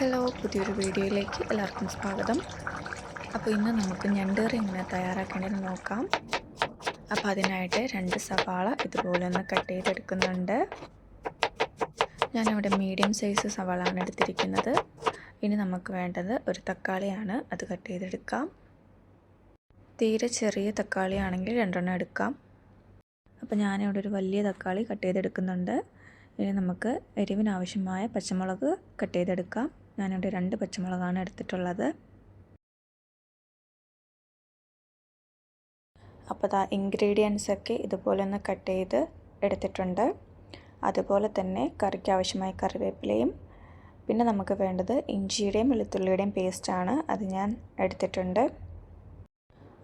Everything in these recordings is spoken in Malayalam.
ഹലോ പുതിയൊരു വീഡിയോയിലേക്ക് എല്ലാവർക്കും സ്വാഗതം. അപ്പോൾ ഇന്ന് നമുക്ക് ഞണ്ടുകറി എങ്ങനെ തയ്യാറാക്കേണ്ടത് നോക്കാം. അപ്പോൾ അതിനായിട്ട് രണ്ട് സവാള ഇതുപോലെ ഒന്ന് കട്ട് ചെയ്തെടുക്കുന്നുണ്ട്. ഞാനിവിടെ മീഡിയം സൈസ് സവാളാണ് എടുത്തിരിക്കുന്നത്. ഇനി നമുക്ക് വേണ്ടത് ഒരു തക്കാളിയാണ് അത് കട്ട് ചെയ്തെടുക്കാം. തീരെ ചെറിയ തക്കാളിയാണെങ്കിൽ രണ്ടെണ്ണം എടുക്കാം. അപ്പോൾ ഞാനിവിടെ ഒരു വലിയ തക്കാളി കട്ട് ചെയ്തെടുക്കുന്നുണ്ട്. ഇനി നമുക്ക് എരിവിനാവശ്യമായ പച്ചമുളക് കട്ട് ചെയ്തെടുക്കാം. ഞാനിവിടെ രണ്ട് പച്ചമുളകാണ് എടുത്തിട്ടുള്ളത്. അപ്പോൾ ആ ഇൻഗ്രീഡിയൻസ് ഒക്കെ ഇതുപോലെ ഒന്ന് കട്ട് ചെയ്ത് എടുത്തിട്ടുണ്ട്. അതുപോലെ തന്നെ കറിക്ക് ആവശ്യമായ കറിവേപ്പിലയും പിന്നെ നമുക്ക് വേണ്ടത് ഇഞ്ചിയുടെയും വെളുത്തുള്ളിയുടെയും പേസ്റ്റാണ് അത് ഞാൻ എടുത്തിട്ടുണ്ട്.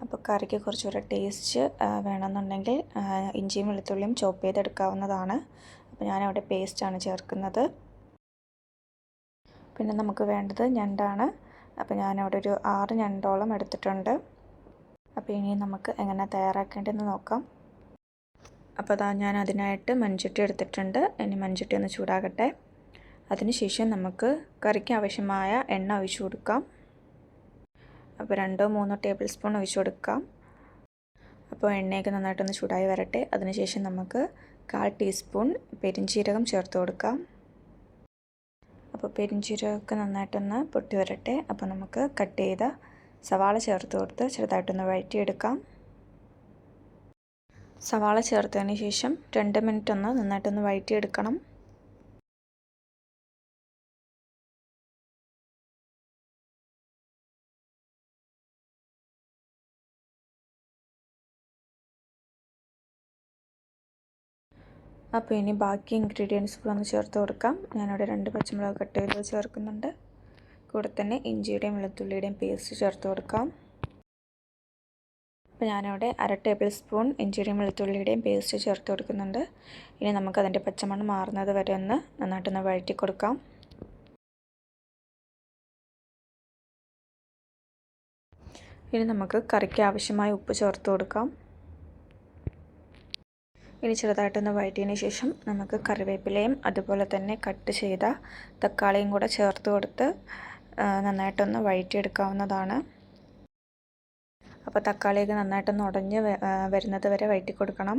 അപ്പോൾ കറിക്ക് കുറച്ചുകൂടെ ടേസ്റ്റ് വേണമെന്നുണ്ടെങ്കിൽ ഇഞ്ചിയും വെളുത്തുള്ളിയും ചോപ്പ് ചെയ്തെടുക്കാവുന്നതാണ്. അപ്പോൾ ഞാനവിടെ പേസ്റ്റാണ് ചേർക്കുന്നത്. പിന്നെ നമുക്ക് വേണ്ടത് ഞണ്ടാണ്. അപ്പോൾ ഞാനവിടെ ഒരു ആറ് ഞണ്ടോളം എടുത്തിട്ടുണ്ട്. അപ്പോൾ ഇനി നമുക്ക് എങ്ങനെ തയ്യാറാക്കേണ്ടതെന്ന് നോക്കാം. അപ്പോൾ അതാ ഞാൻ അതിനായിട്ട് മൺചട്ടി എടുത്തിട്ടുണ്ട്. ഇനി മൺചട്ടി ഒന്ന് ചൂടാകട്ടെ. അതിനുശേഷം നമുക്ക് കറിക്ക് ആവശ്യമായ എണ്ണ ഒഴിച്ചു കൊടുക്കാം. അപ്പോൾ രണ്ടോ മൂന്നോ ടേബിൾ സ്പൂൺ ഒഴിച്ചു കൊടുക്കാം. അപ്പോൾ എണ്ണയൊക്കെ നന്നായിട്ടൊന്ന് ചൂടായി വരട്ടെ. അതിനുശേഷം നമുക്ക് കാൽ ടീസ്പൂൺ പെരിഞ്ചീരകം ചേർത്ത് കൊടുക്കാം. അപ്പോൾ പെരിഞ്ചീരകമൊക്കെ നന്നായിട്ടൊന്ന് പൊട്ടി വരട്ടെ അപ്പോൾ നമുക്ക് കട്ട് ചെയ്ത സവാള ചേർത്ത് കൊടുത്ത് ചെറുതായിട്ടൊന്ന് വഴറ്റിയെടുക്കാം. സവാള ചേർത്തതിന് ശേഷം രണ്ട് മിനിറ്റ് ഒന്ന് നന്നായിട്ടൊന്ന് വഴറ്റിയെടുക്കണം. അപ്പോൾ ഇനി ബാക്കി ഇൻഗ്രീഡിയൻസ് കൂടെ ഒന്ന് ചേർത്ത് കൊടുക്കാം. ഞാനിവിടെ രണ്ട് പച്ചമുളക് കട്ട് ചെയ്ത് ചേർക്കുന്നുണ്ട്. കൂടെ തന്നെ ഇഞ്ചിയുടെയും വെളുത്തുള്ളിയുടെയും പേസ്റ്റ് ചേർത്ത് കൊടുക്കാം. അപ്പോൾ ഞാനിവിടെ അര ടേബിൾ സ്പൂൺ ഇഞ്ചിയുടെയും വെളുത്തുള്ളിയുടെയും പേസ്റ്റ് ചേർത്ത് കൊടുക്കുന്നുണ്ട്. ഇനി നമുക്കതിന്റെ പച്ചമണം മാറുന്നത് വരെ ഒന്ന് നന്നായിട്ടൊന്ന് വഴറ്റി കൊടുക്കാം. ഇനി നമുക്ക് കറിക്ക് ആവശ്യമായ ഉപ്പ് ചേർത്ത് കൊടുക്കാം. ഇനി ചെറുതായിട്ടൊന്ന് വഴറ്റിയതിന് ശേഷം നമുക്ക് കറിവേപ്പിലയും അതുപോലെ തന്നെ കട്ട് ചെയ്ത തക്കാളിയും കൂടെ ചേർത്ത് കൊടുത്ത് നന്നായിട്ടൊന്ന് വഴറ്റിയെടുക്കാവുന്നതാണ്. അപ്പോൾ തക്കാളിയൊക്കെ നന്നായിട്ടൊന്ന് ഉടഞ്ഞ് വരുന്നത് വരെ വഴറ്റി കൊടുക്കണം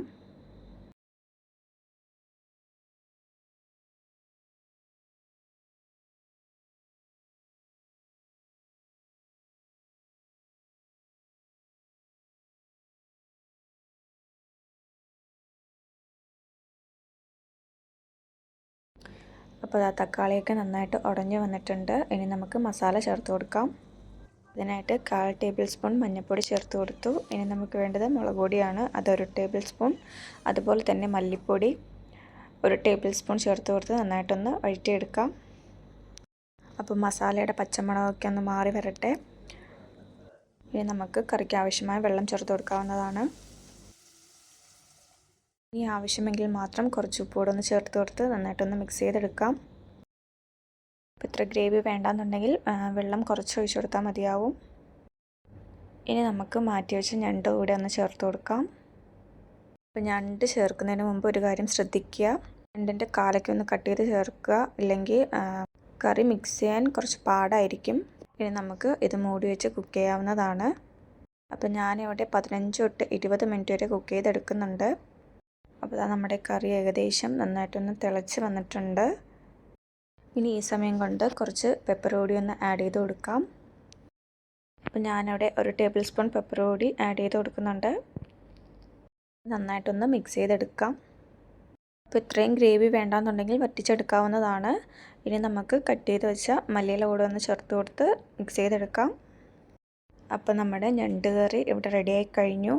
അപ്പോൾ ആ തക്കാളിയൊക്കെ നന്നായിട്ട് ഉടഞ്ഞു വന്നിട്ടുണ്ട്. ഇനി നമുക്ക് മസാല ചേർത്ത് കൊടുക്കാം. ഇതിനായിട്ട് കാൽ ടേബിൾ സ്പൂൺ മഞ്ഞൾപ്പൊടി ചേർത്ത് കൊടുത്തു. ഇനി നമുക്ക് വേണ്ടത് മുളക് പൊടിയാണ്. അതൊരു ടേബിൾ സ്പൂൺ. അതുപോലെ തന്നെ മല്ലിപ്പൊടി ഒരു ടേബിൾ സ്പൂൺ ചേർത്ത് കൊടുത്ത് നന്നായിട്ടൊന്ന് വഴറ്റിയെടുക്കാം. അപ്പോൾ മസാലയുടെ പച്ചമുളകൊക്കെ ഒന്ന് മാറി വരട്ടെ. ഇനി നമുക്ക് കറിക്ക് ആവശ്യമായ വെള്ളം ചേർത്ത് കൊടുക്കാവുന്നതാണ്. ഇനി ആവശ്യമെങ്കിൽ മാത്രം കുറച്ച് ഉപ്പുകൂടെ ഒന്ന് ചേർത്ത് കൊടുത്ത് നന്നായിട്ടൊന്ന് മിക്സ് ചെയ്തെടുക്കാം. ഇപ്പോൾ ഇത്ര ഗ്രേവി വേണ്ടാന്നുണ്ടെങ്കിൽ വെള്ളം കുറച്ച് ഒഴിച്ചു കൊടുത്താൽ മതിയാവും. ഇനി നമുക്ക് മാറ്റി വെച്ച് ഞണ്ട് കൂടെ ഒന്ന് ചേർത്ത് കൊടുക്കാം. അപ്പോൾ ഞണ്ട് ചേർക്കുന്നതിന് മുമ്പ് ഒരു കാര്യം ശ്രദ്ധിക്കുക. ഞണ്ടിന്റെ കാലൊക്കെ ഒന്ന് കട്ട് ചെയ്ത് ചേർക്കുക. ഇല്ലെങ്കിൽ കറി മിക്സ് ചെയ്യാൻ കുറച്ച് പാടായിരിക്കും. ഇനി നമുക്ക് ഇത് മൂടി വെച്ച് കുക്ക് ചെയ്യാവുന്നതാണ്. അപ്പോൾ ഞാനിവിടെ പതിനഞ്ച് തൊട്ട് ഇരുപത് മിനിറ്റ് വരെ കുക്ക് ചെയ്തെടുക്കുന്നുണ്ട്. അപ്പോൾ നമ്മുടെ കറി ഏകദേശം നന്നായിട്ടൊന്ന് തിളച്ച് വന്നിട്ടുണ്ട്. ഇനി ഈ സമയം കൊണ്ട് കുറച്ച് പെപ്പർ പൊടി ഒന്ന് ആഡ് ചെയ്ത് കൊടുക്കാം. അപ്പോൾ ഞാനവിടെ ഒരു ടേബിൾ സ്പൂൺ പെപ്പർ പൊടി ആഡ് ചെയ്ത് കൊടുക്കുന്നുണ്ട്. നന്നായിട്ടൊന്ന് മിക്സ് ചെയ്തെടുക്കാം. അപ്പോൾ ഇത്രയും ഗ്രേവി വേണ്ടാന്നുണ്ടെങ്കിൽ വറ്റിച്ചെടുക്കാവുന്നതാണ്. ഇനി നമുക്ക് കട്ട് ചെയ്ത് വെച്ച മല്ലിയില കൂടെ ഒന്ന് ചേർത്ത് കൊടുത്ത് മിക്സ് ചെയ്തെടുക്കാം. അപ്പോൾ നമ്മുടെ ഞണ്ട് കറി ഇവിടെ റെഡിയായി കഴിഞ്ഞു.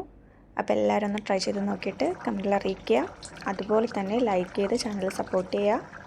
അപ്പോൾ എല്ലാവരും ഒന്ന് ട്രൈ ചെയ്ത് നോക്കിയിട്ട് കമന്റിൽ അറിയിക്കുക. അതുപോലെ തന്നെ ലൈക്ക് ചെയ്ത് ചാനൽ സപ്പോർട്ട് ചെയ്യുക.